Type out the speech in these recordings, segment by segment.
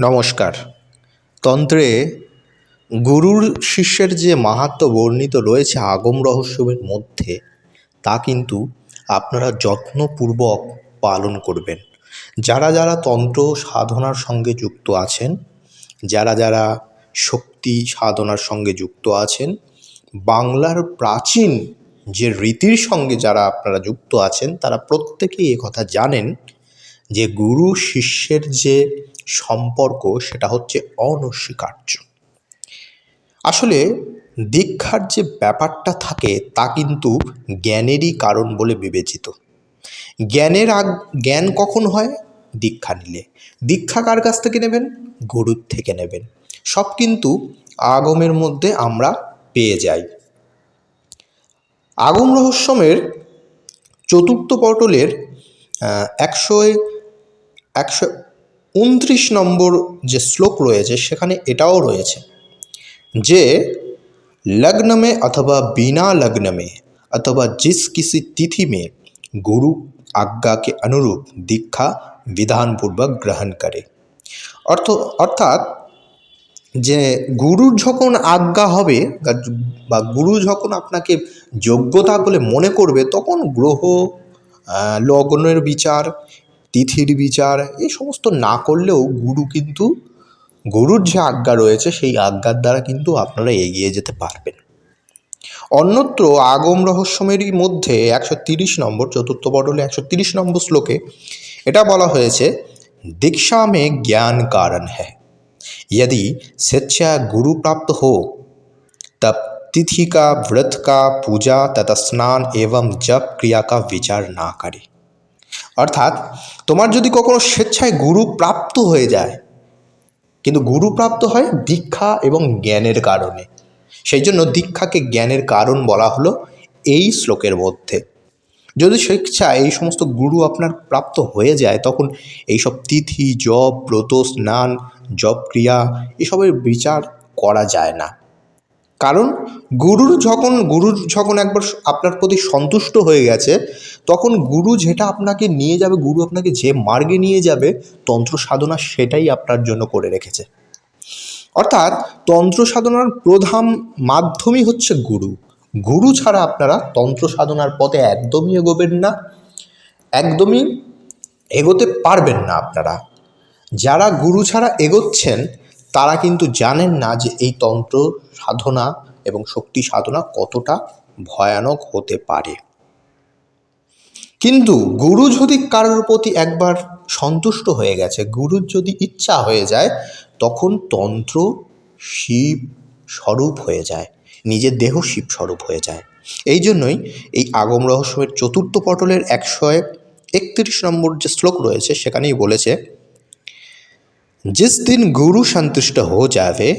নমস্কার। তন্ত্রে গুরুর শিষ্যের যে মাহাত্ম্য বর্ণিত রয়েছে আগম রহস্যের মধ্যে, তা কিন্তু আপনারা যত্নপূর্বক পালন করবেন। যারা যারা তন্ত্র সাধনার সঙ্গে যুক্ত আছেন, যারা যারা শক্তি সাধনার সঙ্গে যুক্ত আছেন, বাংলার প্রাচীন যে রীতির সঙ্গে যারা আপনারা যুক্ত আছেন, তারা প্রত্যেকেই কথা জানেন যে গুরু শিষ্যের যে সম্পর্ক, সেটা হচ্ছে অনস্বীকার্য। আসলে দীক্ষার যে ব্যাপারটা থাকে, তা কিন্তু জ্ঞানেরই কারণ বলে বিবেচিত। জ্ঞানের আগ, জ্ঞান কখন হয়? দীক্ষা নিলে। দীক্ষা কার কাছ থেকে নেবেন? গুরুর থেকে নেবেন। সব কিন্তু আগমের মধ্যে আমরা পেয়ে যাই। আগম রহস্যমের চতুর্থ পটলের একশো একশো উনত্রিশ নম্বর যে শ্লোক রয়েছে সেখানে এটাও রয়েছে যে लग्न में अथवा बिना लग्न में अथवा जिस किसी तिथि में गुरु आज्ञा के अनुरूप दीक्षा বিধানপূর্বক গ্রহণ করে অর্থ অর্থাৎ যে গুরুর যখন আজ্ঞা হবে বা গুরু যখন আপনাকে যোগ্যতা বলে মনে করবে তখন গ্রহ আহ, লগ্নের বিচার তিথির বিচার এই সমস্ত না করলেও গুরু কিন্তু গুরুর যে আজ্ঞা রয়েছে সেই আজ্ঞার দ্বারা কিন্তু আপনারা এগিয়ে যেতে পারবেন অন্যত্র আগম রহস্যমেরই মধ্যে একশো তিরিশ নম্বর চতুর্থ পটলে একশো তিরিশ নম্বর শ্লোকে এটা বলা হয়েছে दीक्षा में ज्ञान कारण है यदि स्वेच्छा गुरु प्राप्त हो तब तिथि का व्रत का पूजा तथा स्नान एवं जप क्रिया का विचार ना करे অর্থাৎ তোমার যদি কখনো স্বেচ্ছায় গুরু প্রাপ্ত হয়ে যায়, কিন্তু গুরু প্রাপ্ত হয় দীক্ষা এবং জ্ঞানের কারণে। সেই জন্য দীক্ষাকে জ্ঞানের কারণ বলা হলো এই শ্লোকের মধ্যে। যদি স্বেচ্ছা এই সমস্ত গুরু আপনার প্রাপ্ত হয়ে যায়, তখন এইসব তিথি, জপ, ব্রত, স্নান জপ ক্রিয়া এসবের বিচার করা যায় না। কারণ গুরুর যখন গুরুর যখন একবার আপনার প্রতি সন্তুষ্ট হয়ে গেছে, তখন গুরু যেটা আপনাকে নিয়ে যাবে, গুরু আপনাকে যে মার্গে নিয়ে যাবে, তন্ত্র সাধনা সেটাই আপনার জন্য করে রেখেছে। অর্থাৎ তন্ত্র সাধনার প্রধান মাধ্যমই হচ্ছে গুরু। গুরু ছাড়া আপনারা তন্ত্র সাধনার পথে একদমই এগোবেন না, একদমই এগোতে পারবেন না আপনারা। যারা গুরু ছাড়া এগোচ্ছেন তারা কিন্তু জানেন না যে এই তন্ত্র সাধনা এবং শক্তি সাধনা কতটা ভয়ানক হতে পারে। কিন্তু গুরু যদি কারোর প্রতি একবার সন্তুষ্ট হয়ে গেছে, গুরুর যদি ইচ্ছা হয়ে যায়, তখন তন্ত্র শিব স্বরূপ হয়ে যায়, নিজের দেহ শিব স্বরূপ হয়ে যায়। এই জন্যই এই আগম রহস্যের চতুর্থ পটলের একশো একত্রিশ নম্বর যে শ্লোক রয়েছে, সেখানেই বলেছে जिस दिन गुरु संतुष्ट हो जावे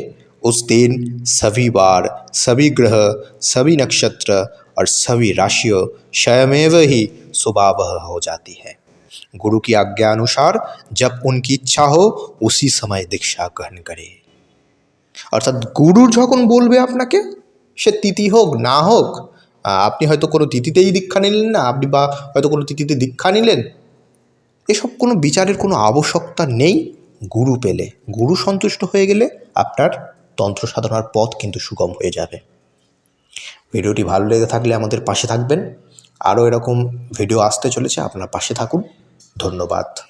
उस दिन सभी बार सभी ग्रह सभी नक्षत्र और सभी राशियों स्वयमेव ही सुबह हो जाती है गुरु की आज्ञा अनुसार जब उनकी इच्छा हो उसी समय दीक्षा ग्रहण करे অর্থাৎ গুরু যখন বলবে আপনাকে সে তিথি হোক না হোক আহ, আপনি হয়তো কোনো তিথিতেই দীক্ষা নিলেন না আপনি বা হয়তো কোনো তিথিতে দীক্ষা নিলেন এসব কোনো বিচারের কোনো আবশ্যকতা নেই গুরু পেলে। গুরু সন্তুষ্ট হয়ে গেলে আপনার তন্ত্র সাধনার পথ কিন্তু সুগম হয়ে যাবে। ভিডিওটি ভালো লেগে থাকলে আমাদের পাশে থাকবেন। আরও এরকম ভিডিও আসতে চলেছে, আপনার পাশে থাকুন। ধন্যবাদ।